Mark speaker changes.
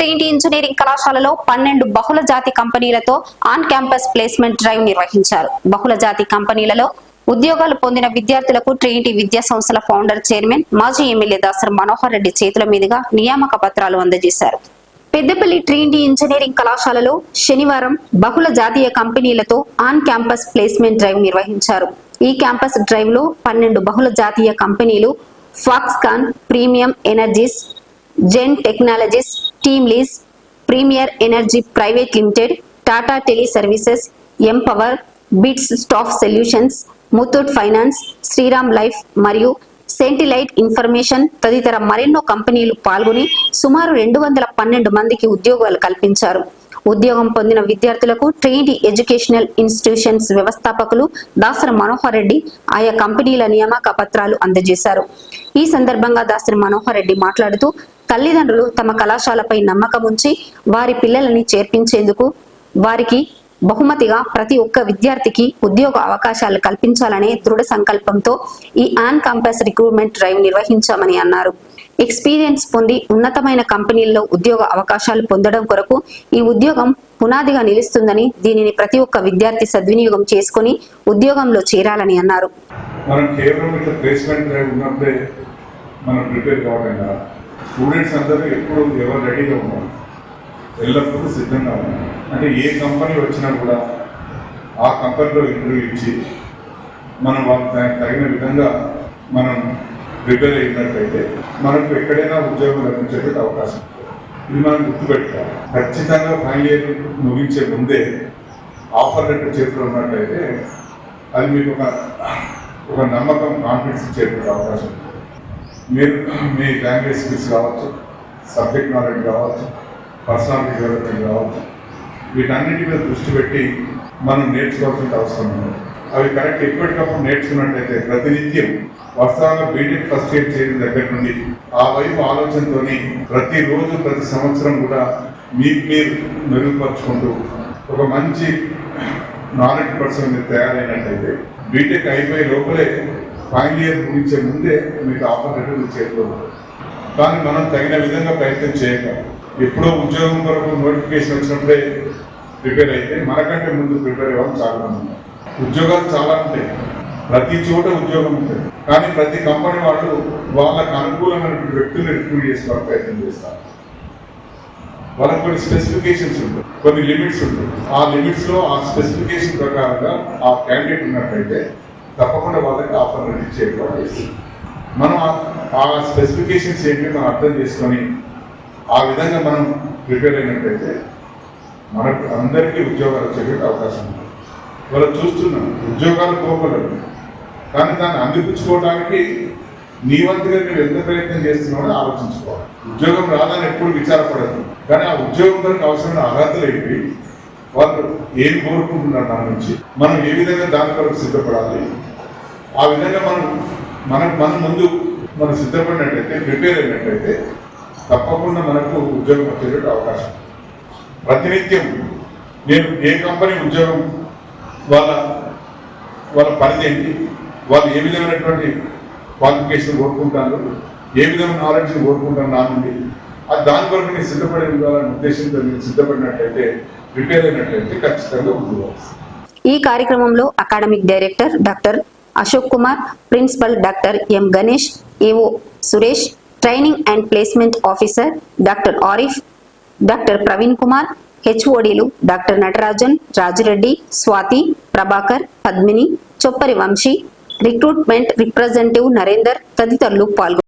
Speaker 1: Trinity engineering కళాశాలలో పన్నెండు బహుళ జాతి కంపెనీలతో ఆన్ క్యాంపస్ ప్లేస్మెంట్ డ్రైవ్ నిర్వహించారు. బహుళ జాతి కంపెనీలలో ఉద్యోగాలు పొందిన విద్యార్థులకు ట్రినిటీ విద్యా సంస్థల ఫౌండర్ చైర్మన్ మాజీ ఎమ్మెల్యే దాసర్ మనోహర్ రెడ్డి చేతుల మీదుగా నియామక పత్రాలు అందజేశారు. పెద్దపల్లి ట్రినిటీ ఇంజనీరింగ్ కళాశాలలో శనివారం బహుళ జాతీయ కంపెనీలతో ఆన్ క్యాంపస్ ప్లేస్మెంట్ డ్రైవ్ నిర్వహించారు. ఈ క్యాంపస్ డ్రైవ్లో పన్నెండు బహుళ జాతీయ కంపెనీలు Foxconn premium energies Zen technologies team lease premier energy private limited Tata tele services empower bits staff solutions Muthoot finance Shriram life మరియు సెంటిలైట్ ఇన్ఫర్మేషన్ తదితర మరెన్నో కంపెనీలు పాల్గొని సుమారు రెండు వందల పన్నెండు మందికి ఉద్యోగాలు కల్పించారు. ఉద్యోగం పొందిన విద్యార్థులకు ట్రైనిటీ ఎడ్యుకేషనల్ ఇన్స్టిట్యూషన్స్ వ్యవస్థాపకులు దాసరి మనోహర్ రెడ్డి ఆయా కంపెనీల నియామక పత్రాలు అందజేశారు. ఈ సందర్భంగా దాసరి మనోహర్ రెడ్డి మాట్లాడుతూ తల్లిదండ్రులు తమ కళాశాలపై నమ్మకం ఉంచి వారి పిల్లలని చేర్పించేందుకు వారికి బహుమతిగా ప్రతి ఒక్క విద్యార్థికి ఉద్యోగ అవకాశాలు కల్పించాలనే దృఢ సంకల్పంతో ఈ ఆన్ క్యాంపస్ రిక్రూట్మెంట్ డ్రైవ్ నిర్వహించామని అన్నారు. ఎక్స్పీరియన్స్ పొంది ఉన్నతమైన కంపెనీల్లో ఉద్యోగ అవకాశాలు పొందడం కొరకు ఈ ఉద్యోగం పునాదిగా నిలుస్తుందని దీనిని ప్రతి ఒక్క విద్యార్థి సద్వినియోగం చేసుకుని ఉద్యోగంలో చేరాలని అన్నారు.
Speaker 2: మనం కేవలం ఇట్లా ప్లేస్మెంట్ డ్రైవ్ ఉన్నప్పుడే మనం ప్రిపేర్ కావడం స్టూడెంట్స్ అందరూ ఎప్పుడు ఎవరు రెడీగా ఉన్నారు? ఎల్లప్పుడూ సిద్ధంగా ఉన్నారు. అంటే ఏ కంపెనీ వచ్చినా కూడా ఆ కంపెనీలో ఇంటర్వ్యూ ఇచ్చి మనం వాళ్ళకి దానికి తగిన విధంగా మనం ప్రిపేర్ అయినట్లయితే మనకు ఎక్కడైనా ఉద్యోగం లభించేటువంటి అవకాశం. ఇది మనం గుర్తుపెట్టుకోవాలి. ఖచ్చితంగా ఫైనల్ ఇయర్ ముగించే ముందే ఆఫర్ లెటర్ చేతిలో ఉన్నట్లయితే అది మీకు ఒక ఒక నమ్మకం కాన్ఫిడెన్స్ ఇచ్చేటువంటి అవకాశం. ఉంది. మీరు మీ లాంగ్వేజ్ స్కిల్స్ కావచ్చు సబ్జెక్ట్ నాలెడ్జ్ కావచ్చు పర్సనాలిటీ డెవలప్మెంట్ కావచ్చు వీటన్నిటి మీద దృష్టి పెట్టి మనం నేర్చుకోవాల్సిన అవసరం ఉంది. అవి కరెక్ట్ ఎప్పటికప్పుడు నేర్చుకున్నట్లయితే ప్రతినిత్యం వర్షాల బీటెక్ ఫస్ట్ ఇయర్ చేయడం దగ్గర నుండి ఆ వైపు ఆలోచనతో ప్రతిరోజు ప్రతి సంవత్సరం కూడా మీకు మీరు మెరుగుపరుచుకుంటూ ఒక మంచి నాలెడ్జ్ పర్సన్ మీరు తయారైనట్టయితే బీటెక్ అయిపోయే లోపలే ఫైనల్ ఇయర్ ముగించే ముందే మీకు ఆఫర్ లెటర్ చేతిలో కానీ మనం తగిన విధంగా ప్రయత్నం చేయక ఎప్పుడో ఉద్యోగం కొరకు నోటిఫికేషన్ వచ్చినప్పుడే ప్రిపేర్ అయితే మనకంటే ముందు ప్రిపేర్ అవ్వడం చాలా ఉంది ఉద్యోగాలు చాలా ఉంటాయి. ప్రతి చోట ఉద్యోగం ఉంటుంది. కానీ ప్రతి కంపెనీ వాళ్ళు వాళ్ళకు అనుకూలమైన వ్యక్తులు రిక్రూట్ చేసుకోవడానికి ప్రయత్నం చేస్తారు. వాళ్ళకి కొన్ని స్పెసిఫికేషన్స్ ఉంటాయి. కొన్ని లిమిట్స్ ఉంటాయి. ఆ లిమిట్స్లో ఆ స్పెసిఫికేషన్ ప్రకారంగా ఆ క్యాండిడేట్ ఉన్నట్టయితే తప్పకుండా వాళ్ళ ఆఫర్ చేయడం చేస్తుంది మనం ఆ- స్పెసిఫికేషన్స్ ఏంటి మనం అర్థం చేసుకొని ఆ విధంగా మనం ప్రిపేర్ అయినట్టయితే మనకు అందరికీ ఉద్యోగాలు వచ్చేటువంటి అవకాశం ఉంది. వాళ్ళు చూస్తున్నాం ఉద్యోగాలు కోపలేదు కానీ దాన్ని అందిపుచ్చుకోవడానికి నీ వంతుగా నువ్వు ఎంత ప్రయత్నం చేస్తున్నావో ఆలోచించుకోవాలి. ఉద్యోగం రాదని ఎప్పుడు విచారపడదు కానీ ఆ ఉద్యోగం కొరకు అవసరమైన అర్హతలు ఏంటి? వాళ్ళు ఏం కోరుకుంటున్నారు దాని నుంచి మనం ఏ విధంగా దాని కొరకు సిద్ధపడాలి? ఆ విధంగా మనం మనం మన ముందు మనం సిద్ధపడినట్టయితే ప్రిపేర్ అయినట్టయితే తప్పకుండా మనకు ఉద్యోగం వచ్చేటట్టు అవకాశం. ప్రతినిత్యం నేను ఏ కంపెనీ ఉద్యోగం వాళ్ళ వాళ్ళ పరిధి వాళ్ళు ఏ విధమైనటువంటి క్వాలిఫికేషన్ కోరుకుంటారు? ఏ విధమైన నాలెడ్జ్ కోరుకుంటారు నా నుండి? అది దాని కొరకు నేను సిద్ధపడే ఉద్దేశంతో నేను సిద్ధపడినట్లయితే ప్రిపేర్ అయినట్లయితే ఖచ్చితంగా ఉద్యోగం
Speaker 1: ఈ కార్యక్రమంలో academic director doctor Ashok Kumar principal doctor M Ganesh AO Suresh training and placement officer doctor Arif doctor Praveen Kumar హెచ్ఓడీలు doctor Natarajan Rajireddy Swathi Prabhakar Padmini Choppari Vamshi recruitment representative Narender తదితరులు పాల్గొన్నారు